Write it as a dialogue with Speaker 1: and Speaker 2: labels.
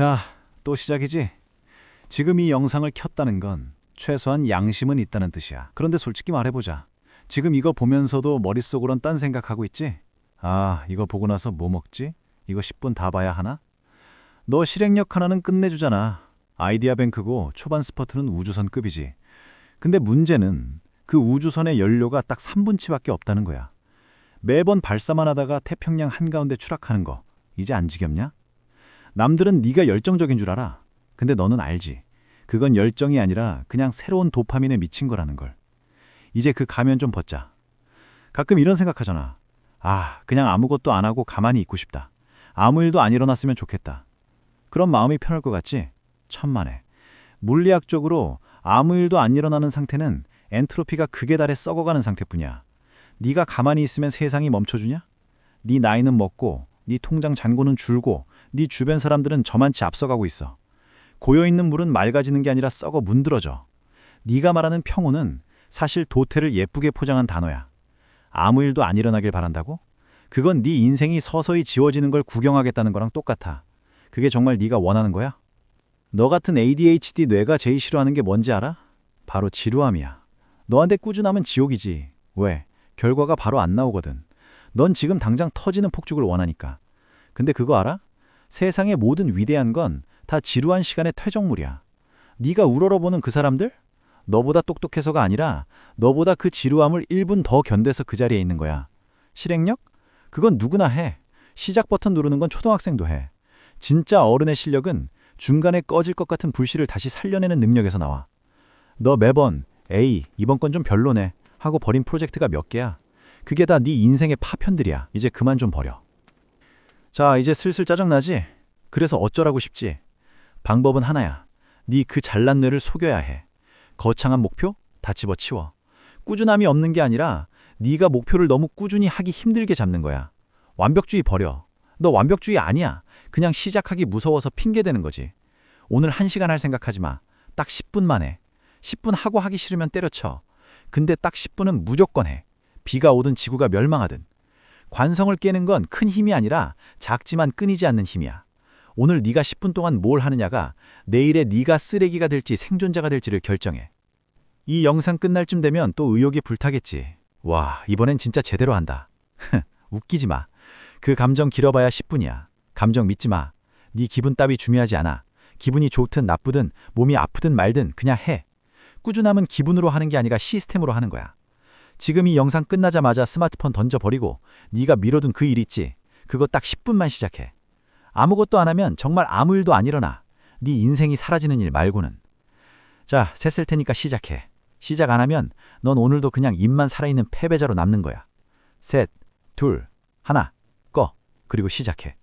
Speaker 1: 자, 또 시작이지? 지금 이 영상을 켰다는 건 최소한 양심은 있다는 뜻이야. 그런데 솔직히 말해보자. 지금 이거 보면서도 머릿속으론 딴 생각하고 있지? 아, 이거 보고 나서 뭐 먹지? 이거 10분 다 봐야 하나? 너 실행력 하나는 끝내주잖아. 아이디어 뱅크고 초반 스퍼트는 우주선급이지. 근데 문제는 그 우주선의 연료가 딱 3분치밖에 없다는 거야. 매번 발사만 하다가 태평양 한가운데 추락하는 거 이제 안 지겹냐? 남들은 네가 열정적인 줄 알아. 근데 너는 알지. 그건 열정이 아니라 그냥 새로운 도파민에 미친 거라는 걸. 이제 그 가면 좀 벗자. 가끔 이런 생각하잖아. 아, 그냥 아무것도 안 하고 가만히 있고 싶다. 아무 일도 안 일어났으면 좋겠다. 그런 마음이 편할 것 같지? 천만에. 물리학적으로 아무 일도 안 일어나는 상태는 엔트로피가 극에 달해 썩어가는 상태뿐이야. 네가 가만히 있으면 세상이 멈춰주냐? 네 나이는 먹고, 네 통장 잔고는 줄고, 네 주변 사람들은 저만치 앞서가고 있어. 고여 있는 물은 맑아지는 게 아니라 썩어 문드러져. 네가 말하는 평온은 사실 도태를 예쁘게 포장한 단어야. 아무 일도 안 일어나길 바란다고? 그건 네 인생이 서서히 지워지는 걸 구경하겠다는 거랑 똑같아. 그게 정말 네가 원하는 거야? 너 같은 ADHD 뇌가 제일 싫어하는 게 뭔지 알아? 바로 지루함이야. 너한테 꾸준하면 지옥이지. 왜? 결과가 바로 안 나오거든. 넌 지금 당장 터지는 폭죽을 원하니까. 근데 그거 알아? 세상의 모든 위대한 건 다 지루한 시간의 퇴적물이야. 네가 우러러보는 그 사람들? 너보다 똑똑해서가 아니라 너보다 그 지루함을 1분 더 견뎌서 그 자리에 있는 거야. 실행력? 그건 누구나 해. 시작 버튼 누르는 건 초등학생도 해. 진짜 어른의 실력은 중간에 꺼질 것 같은 불씨를 다시 살려내는 능력에서 나와. 너 매번 에이 이번 건 좀 별로네 하고 버린 프로젝트가 몇 개야. 그게 다 네 인생의 파편들이야. 이제 그만 좀 버려. 자 이제 슬슬 짜증나지? 그래서 어쩌라고 싶지? 방법은 하나야. 네 그 잘난 뇌를 속여야 해. 거창한 목표 다 집어치워. 꾸준함이 없는 게 아니라 네가 목표를 너무 꾸준히 하기 힘들게 잡는 거야. 완벽주의 버려. 너 완벽주의 아니야. 그냥 시작하기 무서워서 핑계대는 거지. 오늘 한시간 할 생각하지 마. 딱 10분만 해. 10분 하고 하기 싫으면 때려쳐. 근데 딱 10분은 무조건 해. 비가 오든 지구가 멸망하든. 관성을 깨는 건 큰 힘이 아니라 작지만 끊이지 않는 힘이야. 오늘 네가 10분 동안 뭘 하느냐가 내일의 네가 쓰레기가 될지 생존자가 될지를 결정해. 이 영상 끝날 쯤 되면 또 의욕이 불타겠지. 와, 이번엔 진짜 제대로 한다. 웃기지 마. 그 감정 길어봐야 10분이야. 감정 믿지 마. 네 기분 따위 중요하지 않아. 기분이 좋든 나쁘든 몸이 아프든 말든 그냥 해. 꾸준함은 기분으로 하는 게 아니라 시스템으로 하는 거야. 지금 이 영상 끝나자마자 스마트폰 던져버리고 네가 미뤄둔 그 일 있지. 그거 딱 10분만 시작해. 아무것도 안 하면 정말 아무 일도 안 일어나. 네 인생이 사라지는 일 말고는. 자, 셋을 테니까 시작해. 시작 안 하면 넌 오늘도 그냥 입만 살아있는 패배자로 남는 거야. 셋, 둘, 하나, 꺼. 그리고 시작해.